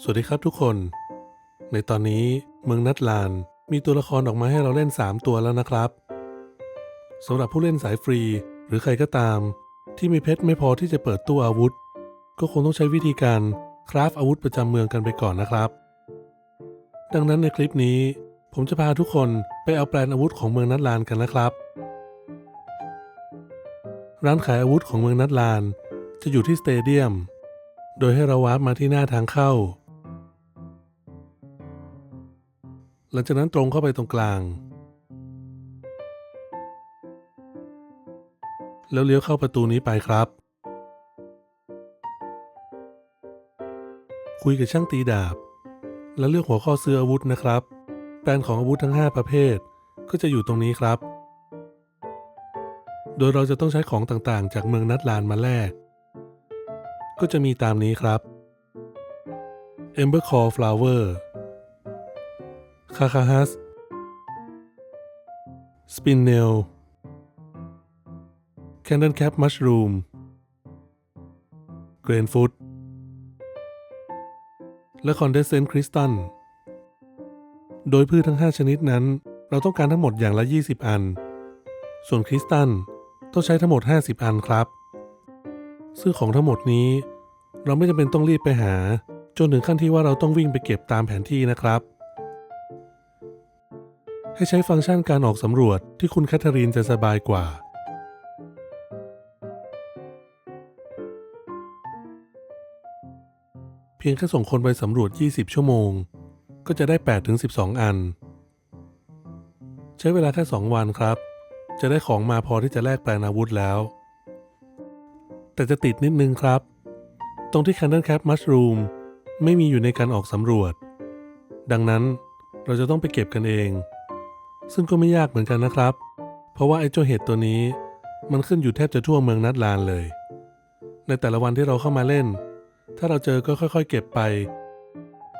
สวัสดีครับทุกคน ในตอนนี้เมืองนัดลานมีตัวละครออกมาให้เราเล่น 3 ตัวแล้วนะครับสำหรับผู้เล่นสายฟรีหรือใครก็ตาม ที่มีเพชรไม่พอที่จะเปิดตู้อาวุธ ก็คงต้องใช้วิธีการคราฟอาวุธประจำเมืองกันไปก่อนนะครับ ดังนั้นในคลิปนี้ ผมจะพาทุกคนไปเอาแปลนอาวุธของเมืองนัดลานกันนะครับ ร้านขายอาวุธของเมืองนัดลานจะอยู่ที่สเตเดียม โดยให้เราวาร์ปมาที่หน้าทางเข้า หลังจากนั้นตรงเข้าไปตรงกลาง แล้วเลี้ยวเข้าประตูนี้ไปครับ คุยกับช่างตีดาบ แล้วเลือกหัวข้อซื้ออาวุธนะครับ แปลนของอาวุธทั้ง 5 ประเภท ก็จะอยู่ตรงนี้ครับ โดยเราจะต้องใช้ของต่างๆ จากเมืองนัดลานมาแลก ก็จะมีตามนี้ครับ Ember Core Flower คาคาฮัส สปินเนล แคนเดนแคปมัชรูม เกรนฟุต และคอนเดนเซนต์คริสตัลโดยพืชทั้ง 5 ชนิดนั้น เราต้องการทั้งหมดอย่างละ 20 อัน ส่วนคริสตัลต้องใช้ทั้งหมด 50 อันครับ ซึ่งของทั้งหมดนี้ เราไม่จำเป็นต้องรีบไปหา จนถึงขั้นที่ว่าเราต้องวิ่งไปเก็บตามแผนที่นะครับ ให้ใช้ฟังก์ชันการออกสำรวจที่คุณแคทเธอรีนจะสบายกว่า เพียงแค่ส่งคนไปสำรวจ 20 ชั่วโมง ก็จะได้ 8-12 อัน ใช้เวลาแค่ 2 วันครับ จะได้ของมาพอที่จะแลกแปลงอาวุธแล้ว แต่จะติดนิดนึงครับ ตรงที่ Candle Cap Mushroom ไม่มีอยู่ในการออกสำรวจ ดังนั้นเราจะต้องไปเก็บกันเอง ซึ่งก็ไม่ยากเหมือนกันนะครับ เพราะว่าไอ้เจ้าเห็ดตัวนี้ มันขึ้นอยู่แทบจะทั่วเมืองนัดลานเลย ในแต่ละวันที่เราเข้ามาเล่น ถ้าเราเจอก็ค่อย ๆ เก็บไป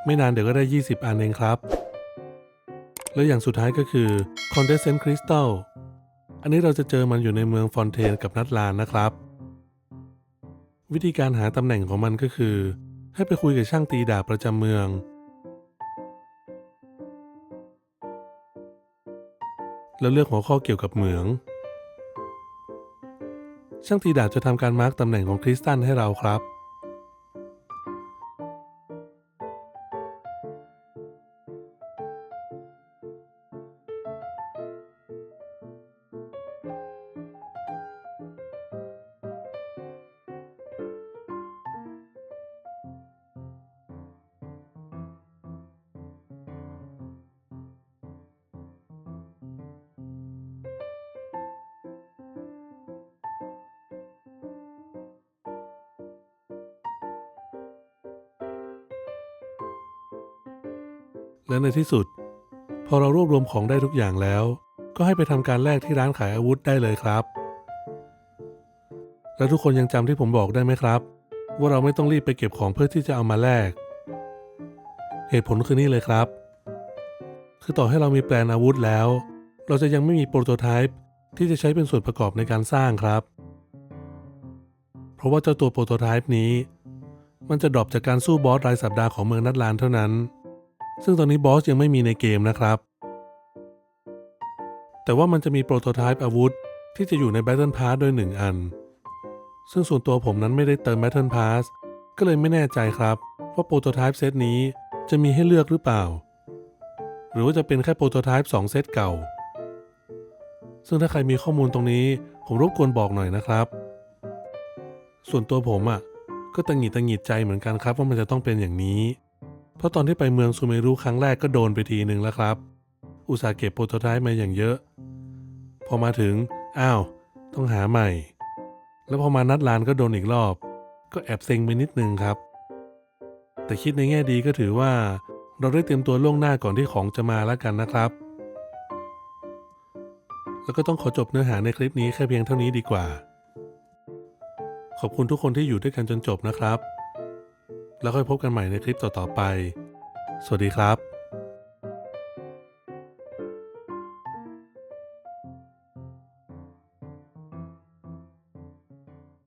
ไม่นานเดี๋ยวก็ได้ 20 อันเองครับ แล้วอย่างสุดท้ายก็คือ Condensate Crystal อันนี้เราจะเจอมันอยู่ในเมืองฟอนเทนกับนัดลานนะครับ วิธีการหาตำแหน่งของมันก็คือ ให้ไปคุยกับช่างตีดาบประจำเมือง แล้วเลือกหัวข้อเกี่ยวกับเหมือง ช่างตีดาบจะทำการมาร์กตำแหน่งของคริสตัลให้เราครับ และในที่สุด พอเรารวบรวมของได้ทุกอย่างแล้ว ก็ให้ไปทำการแลกที่ร้านขายอาวุธได้เลยครับ แล้วทุกคนยังจำที่ผมบอกได้ไหมครับ ว่าเราไม่ต้องรีบไปเก็บของเพื่อที่จะเอามาแลก เหตุผลคือนี่เลยครับ คือต่อให้เรามีแปลนอาวุธแล้ว เราจะยังไม่มีโปรโตไทป์ที่จะใช้เป็นส่วนประกอบในการสร้างครับ เพราะว่าเจ้าตัวโปรโตไทป์นี้ มันจะดรอปจากการสู้บอสรายสัปดาห์ของเมืองนัดลานเท่านั้น ซึ่งตอนนี้บอสยังไม่มีในเกมนะครับ แต่ว่ามันจะมีโปรโตไทป์อาวุธที่จะอยู่ใน Battle Pass ด้วยหนึ่งอัน ซึ่งส่วนตัวผมนั้นไม่ได้เติม Battle Pass ก็เลยไม่แน่ใจครับ ว่าโปรโตไทป์เซตนี้จะมีให้เลือกหรือเปล่า หรือว่าจะเป็นแค่โปรโตไทป์2เซตเก่า ซึ่งถ้าใครมีข้อมูลตรงนี้ผมรบกวนบอกหน่อยนะครับ ส่วนตัวผมอะ่ะก็ตังหงิดตังหงิดใจเหมือนกันครับว่ามันจะต้องเป็นอย่างนี้ เพราะตอนที่ไปเมืองซูเมรุครั้งแรกก็โดนไปทีหนึ่งแล้วครับ อุตสาห์เก็บโปรโตไทป์มาอย่างเยอะ พอมาถึง อ้าว ต้องหาใหม่ แล้วพอมานัดลานก็โดนอีกรอบ ก็แอบเซ็งไปนิดนึงครับ แต่คิดในแง่ดีก็ถือว่า เราได้เตรียมตัวล่วงหน้าก่อนที่ของจะมาแล้วกันนะครับ แล้วก็ต้องขอจบเนื้อหาในคลิปนี้แค่เพียงเท่านี้ดีกว่า ขอบคุณทุกคนที่อยู่ด้วยกันจนจบนะครับ แล้วค่อยพบกันใหม่ในคลิปต่อๆไป สวัสดีครับ